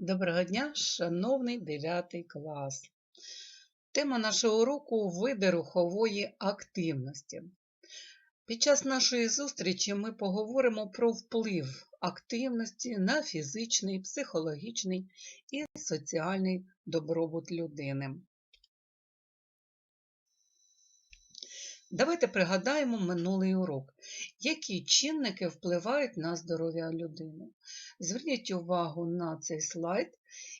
Доброго дня, шановний 9 клас. Тема нашого уроку види рухової активності. Під час нашої зустрічі ми поговоримо про вплив активності на фізичний, психологічний і соціальний добробут людини. Давайте пригадаємо минулий урок. Які чинники впливають на здоров'я людини? Зверніть увагу на цей слайд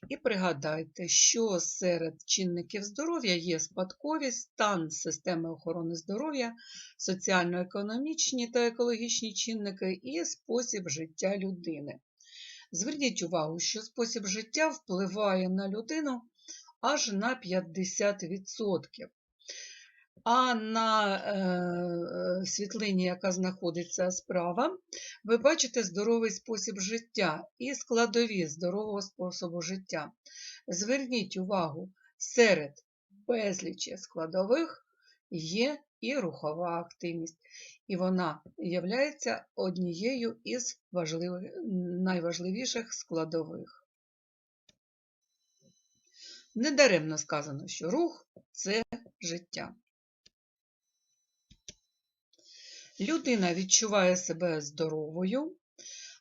і пригадайте, що серед чинників здоров'я є спадковість, стан системи охорони здоров'я, соціально-економічні та екологічні чинники і спосіб життя людини. Зверніть увагу, що спосіб життя впливає на людину аж на 50%. А на е, світлині, яка знаходиться справа, ви бачите здоровий спосіб життя і складові здорового способу життя. Зверніть увагу, серед безлічі складових є і рухова активність, і вона є однією із найважливіших складових. Недаремно сказано, що рух це життя. Людина відчуває себе здоровою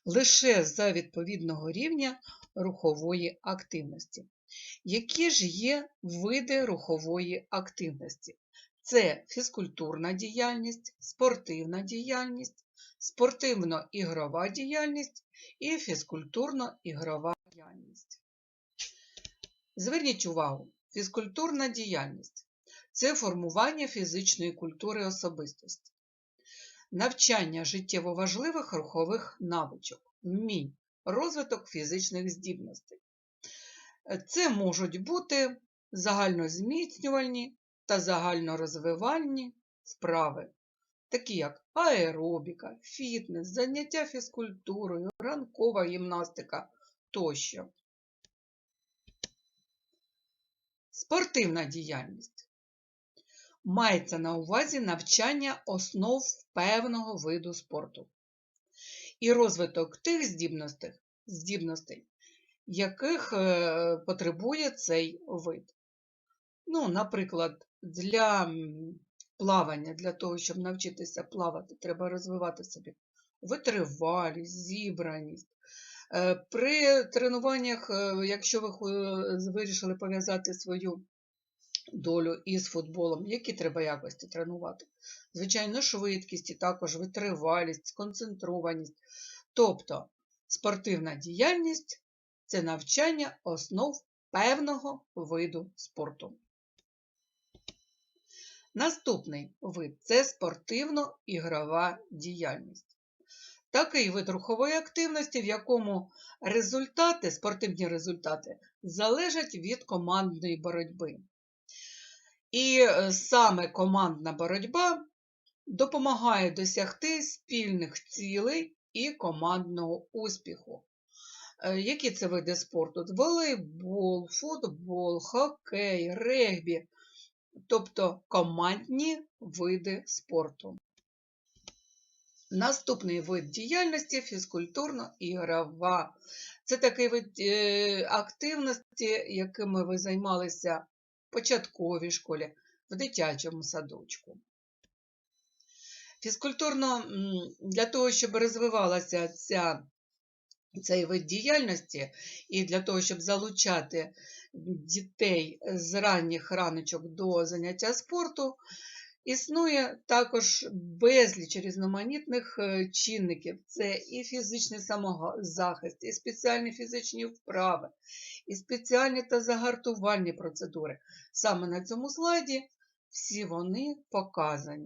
лише за відповідного рівня рухової активності. Які ж є види рухової активності? Це фізкультурна діяльність, спортивна діяльність, спортивно-ігрова діяльність і фізкультурно-ігрова діяльність. Зверніть увагу, фізкультурна діяльність це формування фізичної культури особистості навчання життєво важливих рухових навичок, вмінь, розвиток фізичних здібностей. Це можуть бути загальнозміцнювальні та загальнорозвивальні вправи, такі як аеробіка, фітнес, заняття фізкультурою, ранкова гімнастика тощо. Спортивна діяльність Мається на увазі навчання основ певного виду спорту і розвиток тих здібностей, здібностей яких е, потребує цей вид. Ну, Наприклад, для плавання, для того, щоб навчитися плавати, треба розвивати собі витривалість, зібраність. Е, при тренуваннях, е, якщо ви вирішили пов'язати свою долю із футболом, які треба якості тренувати. Звичайно, швидкість і також витривалість, сконцентрованість. Тобто спортивна діяльність це навчання основ певного виду спорту. Наступний вид це спортивно-ігрова діяльність. Такий вид рухової активності, в якому результати, спортивні результати залежать від командної боротьби. І е, саме командна боротьба допомагає досягти спільних цілей і командного успіху. Е, які це види спорту? Волейбол, футбол, хокей, регбі, тобто командні види спорту. Наступний вид діяльності фізкультурно-ігрова. Це такий вид е, активності, якими ви займалися початковій школі, в дитячому садочку. Фізкультурно для того, щоб розвивалася ця, цей вид діяльності, і для того, щоб залучати дітей з ранніх раночок до заняття спорту, Існує також безліч різноманітних е, чинників. Це і фізичний самозахист, і спеціальні фізичні вправи, і спеціальні та загартувальні процедури. Саме на цьому слайді всі вони показані.